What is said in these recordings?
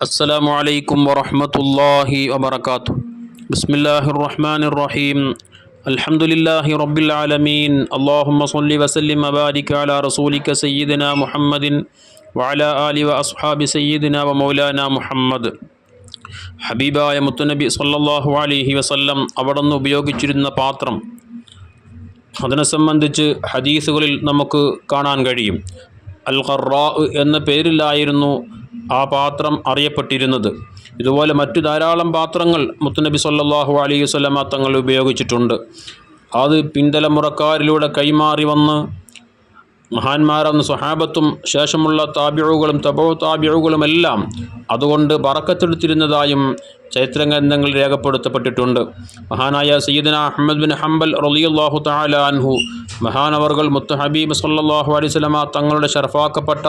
السلام عليكم ورحمة الله وبركاته بسم الله الرحمن الرحيم الحمد لله رب العالمين اللهم صل وسلم وبارك على رسولك سيدنا محمد وعلى آل وأصحاب سيدنا ومولانا محمد ഹബീബായ മുത്തുനബി സല്ലല്ലാഹു അലൈഹി വസല്ലം അവിടുന്ന് ഉപയോഗിച്ചിരുന്ന പാത്രം അതിനെ സംബന്ധിച്ച് ഹദീസുകളിൽ നമുക്ക് കാണാൻ കഴിയും അൽ ഖറാ എന്ന പേരിലായിരുന്നു ആ പാത്രം അറിയപ്പെട്ടിരുന്നത്. ഇതുപോലെ മറ്റു ധാരാളം പാത്രങ്ങൾ മുത്തുനബി സല്ലാഹു അലൈഹി വസല്ലമ തങ്ങൾ ഉപയോഗിച്ചിട്ടുണ്ട്. അത് പിന്തലമുറക്കാരിലൂടെ കൈമാറി വന്ന് മഹാന്മാരെന്ന സ്വഹാബത്തും ശേഷമുള്ള താബിഴുകളും തപോ താബിഴുകളുമെല്ലാം അതുകൊണ്ട് പറക്കത്തെടുത്തിരുന്നതായും ചരിത്രഗ്രന്ഥങ്ങളിൽ രേഖപ്പെടുത്തപ്പെട്ടിട്ടുണ്ട്. മഹാനായ സയ്യിദന അഹമ്മദ് ബിൻ ഹംബൽ റളിയല്ലാഹു തആല അൻഹു മഹാനവർകൾ മുത്ത് ഹബീബ് അലൈഹി വസല്ലമ തങ്ങളുടെ ഷർഫാക്കപ്പെട്ട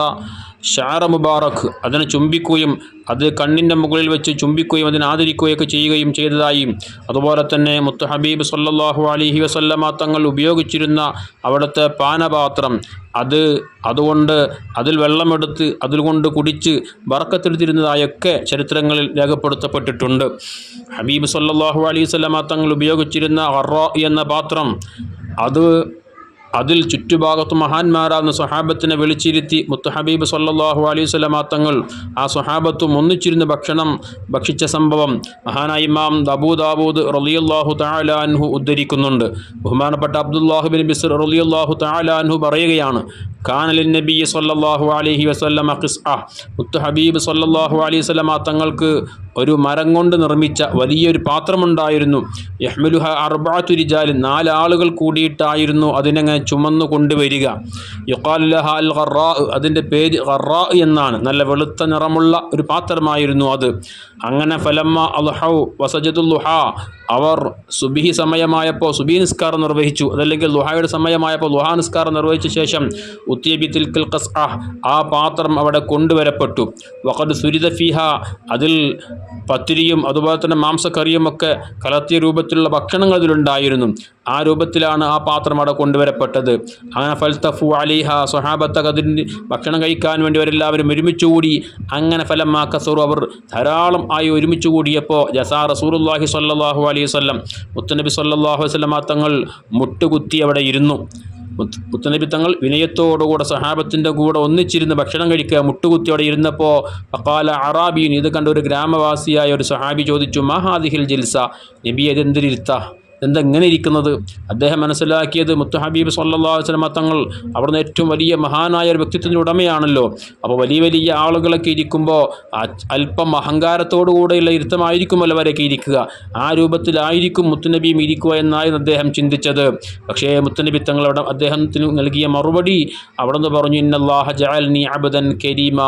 ഷാറ മുബാറക് അതിനെ ചുംബിക്കുകയും അത് കണ്ണിന്റെ മുകളിൽ വെച്ച് ചുംബിക്കുകയും അതിനെ ആദരിക്കുകയൊക്കെ ചെയ്യുകയും ചെയ്തതായും. അതുപോലെ തന്നെ മുത്ത് ഹബീബ് സല്ലല്ലാഹു അലൈഹി വസല്ലമ തങ്ങൾ ഉപയോഗിച്ചിരുന്ന അവിടുത്തെ പാനപാത്രം അത് അതുകൊണ്ട് അതിൽ വെള്ളമെടുത്ത് അതിൽ കൊണ്ട് കുടിച്ച് വറക്കത്തെടുത്തിരുന്നതായൊക്കെ ചരിത്രങ്ങളിൽ രേഖപ്പെടുത്തപ്പെട്ടിട്ടുണ്ട്. ഹബീബ് സല്ലാഹു അലൈഹി തങ്ങൾ ഉപയോഗിച്ചിരുന്ന ഹറ എന്ന പാത്രം അത് അതിൽ ചുറ്റുഭാഗത്ത് മഹാന്മാരാകുന്ന സ്വഹാബത്തിനെ വിളിച്ചിരുത്തി. മുത്തഹബീബ് സല്ലാഹു അലൈഹി വസല്ലമ തങ്ങൾ ആ സ്വഹാബത്തും ഒന്നിച്ചിരുന്ന് ഭക്ഷണം ഭക്ഷിച്ച സംഭവം മഹാനായി ഇമാം ദബൂദാബൂദ് റളിയല്ലാഹു തആല അൻഹു ഉദ്ധരിക്കുന്നുണ്ട്. ബഹുമാനപ്പെട്ട അബ്ദുല്ലാഹു ബിൻ റലിയുല്ലാഹു അൻഹു പറയുകയാണ് കാനലിൻ നബി സല്ലല്ലാഹു അലൈഹി വസല്ലമ ഖിസ്അ. മുത്തഹബീബ് ഹബീബ് സല്ലാഹു അലൈഹി വസല്ലമ തങ്ങൾക്ക് ഒരു മരം കൊണ്ട് നിർമ്മിച്ച വലിയൊരു പാത്രമുണ്ടായിരുന്നു. യഹ്മലുഹ അർബാ തുരിജാലിൻ നാലാളുകൾ കൂടിയിട്ടായിരുന്നു അതിനങ്ങനെ ചുമന്നു കൊണ്ടുവരിക. അതിന്റെ പേര് ഖറാ എന്നാണ്. നല്ല വെളുത്ത നിറമുള്ള ഒരു പാത്രമായിരുന്നു അത്. അങ്ങനെ ഫലമ്മ അൽഹൗ വസജദുൽ ലുഹ അവർ സുബിഹി സമയമായപ്പോൾ സുബി നിസ്കാരം നിർവഹിച്ചു. അതല്ലെങ്കിൽ ലുഹായുടെ സമയമായപ്പോൾ ലുഹാ നിസ്കാരം നിർവഹിച്ച ശേഷം ഉത്തിയബിത്തിൽ അഹ് ആ പാത്രം അവിടെ കൊണ്ടുവരപ്പെട്ടു. വഖദ് സുരിത ഫിഹ അതിൽ പത്തിരിയും അതുപോലെ തന്നെ മാംസക്കറിയും ഒക്കെ കലർത്തിയ രൂപത്തിലുള്ള ഭക്ഷണങ്ങൾ അതിലുണ്ടായിരുന്നു. ആ രൂപത്തിലാണ് ആ പാത്രം അവിടെ കൊണ്ടുവരപ്പെട്ടത്. അങ്ങനെ ഫൽത്തഫു അലിഹ സ്വഹാബത്ത ഭക്ഷണം കഴിക്കാൻ വേണ്ടി അവരെല്ലാവരും ഒരുമിച്ച് കൂടി അങ്ങനെ ഫലം ആ കസൂർ അവർ ധാരാളം ആയി ഒരുമിച്ച് കൂടിയപ്പോൾ ജസാ റസൂറുല്ലാഹി സല്ലാഹു അലൈഹി വല്ലം മുത്തനബി സല്ലാഹു വസ്ലം തങ്ങൾ മുട്ടുകുത്തി അവിടെ ഇരുന്നു. മുത്ത് മുത്തനബി തങ്ങൾ വിനയത്തോടുകൂടെ സഹാബത്തിന്റെ കൂടെ ഒന്നിച്ചിരുന്ന് ഭക്ഷണം കഴിക്കുക മുട്ടുകുത്തി അവിടെ ഇരുന്നപ്പോൾ അക്കാല അറാബീൻ ഇത് കണ്ട ഒരു ഗ്രാമവാസിയായ ഒരു സഹാബി ചോദിച്ചു മഹാദിഹിൽ ജിൽസ? നബി അതെന്തിരിത്ത എന്തെങ്ങനെ ഇരിക്കുന്നത്? അദ്ദേഹം മനസ്സിലാക്കിയത് മുത്തു ഹബീബ് സല്ലാ വസ്ലമ തങ്ങൾ അവിടുന്ന് ഏറ്റവും വലിയ മഹാനായ ഒരു വ്യക്തിത്വത്തിന്റെ ഉടമയാണല്ലോ. അപ്പോൾ വലിയ വലിയ ആളുകളൊക്കെ ഇരിക്കുമ്പോൾ അല്പം അഹങ്കാരത്തോടുകൂടെയുള്ള ഇരുത്തമായിരിക്കുമല്ലോ അവരൊക്കെ ഇരിക്കുക. ആ രൂപത്തിലായിരിക്കും മുത്തുനബിയും ഇരിക്കുക എന്നായിരുന്നു അദ്ദേഹം ചിന്തിച്ചത്. പക്ഷേ മുത്തുനബി തങ്ങൾ അവിടെ അദ്ദേഹത്തിന് നൽകിയ മറുപടി അവിടെ നിന്ന് പറഞ്ഞു ഇന്നല്ലാഹ ജഅൽനി അബദൻ കരീമ.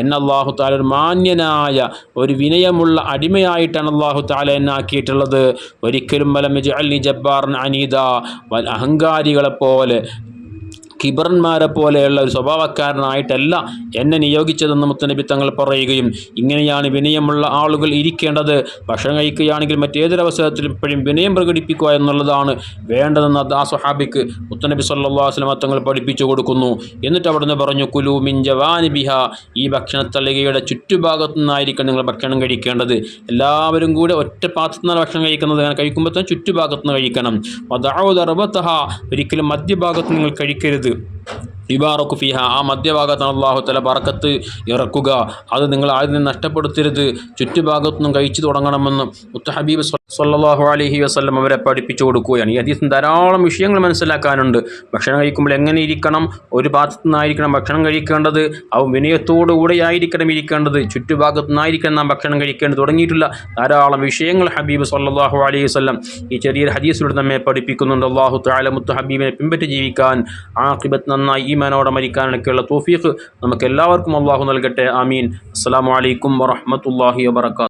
എന്നല്ലാഹു താല ഒരു മാന്യനായ ഒരു വിനയമുള്ള അടിമയായിട്ടാണ് അള്ളാഹു താല എന്നാക്കിയിട്ടുള്ളത് ഒരിക്കലും അനീദ അഹങ്കാരികളെപ്പോലെ കിബറന്മാരെ പോലെയുള്ള ഒരു സ്വഭാവക്കാരനായിട്ടല്ല എന്നെ നിയോഗിച്ചതെന്ന് മുത്തനബി തങ്ങൾ പറയുകയും ഇങ്ങനെയാണ് വിനയമുള്ള ആളുകൾ ഇരിക്കേണ്ടത്. ഭക്ഷണം കഴിക്കുകയാണെങ്കിൽ മറ്റേതൊരവസരത്തിലും ഇപ്പോഴും വിനയം പ്രകടിപ്പിക്കുക എന്നുള്ളതാണ് വേണ്ടതെന്ന് ആ സ്വഹാബിക്ക് മുത്തനബി സല്ലാ വസ്ലമ തങ്ങൾ പഠിപ്പിച്ചു കൊടുക്കുന്നു. എന്നിട്ട് അവിടുന്ന് പറഞ്ഞു കുലു മിഞ്ചവാനി ബിഹ ഈ ഭക്ഷണത്തളികയുടെ ചുറ്റുഭാഗത്തു നിന്നായിരിക്കണം നിങ്ങൾ ഭക്ഷണം കഴിക്കേണ്ടത്. എല്ലാവരും കൂടെ ഒറ്റ പാത്രത്തിൽ നിന്നാണ് ഭക്ഷണം കഴിക്കുന്നത്. അങ്ങനെ കഴിക്കുമ്പോൾ തന്നെ ചുറ്റുഭാഗത്തു നിന്ന് കഴിക്കണം. അതാവുദർബത്തഹ ഒരിക്കലും മധ്യഭാഗത്ത് നിങ്ങൾ കഴിക്കരുത്. 这 ഇബാറക്കു ഫിഹ. ആ മധ്യഭാഗത്താണ് തല ബറക്കത്ത് ഇറക്കുക. അത് നിങ്ങൾ ആദ്യം നഷ്ടപ്പെടുത്തരുത്. ചുറ്റുഭാഗത്തുനിന്നും കഴിച്ചു തുടങ്ങണമെന്ന് മുത്ത ഹബീബ് സല്ലാഹു അലഹി വസ്ലം അവരെ പഠിപ്പിച്ചു കൊടുക്കുകയാണ്. ഈ ഹദീസിന് ധാരാളം വിഷയങ്ങൾ മനസ്സിലാക്കാനുണ്ട്. ഭക്ഷണം കഴിക്കുമ്പോൾ എങ്ങനെ ഇരിക്കണം? ഒരു ഭാഗത്തു നിന്നായിരിക്കണം ഭക്ഷണം കഴിക്കേണ്ടത്? അവ വിനയത്തോടുകൂടെ ആയിരിക്കണം ഇരിക്കേണ്ടത്? ചുറ്റുഭാഗത്തു നിന്നായിരിക്കണം നാം ഭക്ഷണം കഴിക്കേണ്ടത്? തുടങ്ങിയിട്ടുള്ള ധാരാളം വിഷയങ്ങൾ ഹബീബ് സല്ലാഹു അലൈഹി വസ്ലം ഈ ചെറിയ ഹദീസിലൂടെ നമ്മെ പഠിപ്പിക്കുന്നുണ്ട്. അള്ളാഹു താല മുത്തഹബീബിനെ പിൻപറ്റി ജീവിക്കാൻ ആഖിബത്ത് നന്നായി ഈമാനോടെ മരിക്കാനൊക്കെയുള്ള തോഫീഖ് നമുക്ക് എല്ലാവർക്കും അള്ളാഹു നൽകട്ടെ. ആമീൻ. അസ്സാം വലൈക്കും വറഹമത്തല്ലാഹി വാബർക്കാത്തു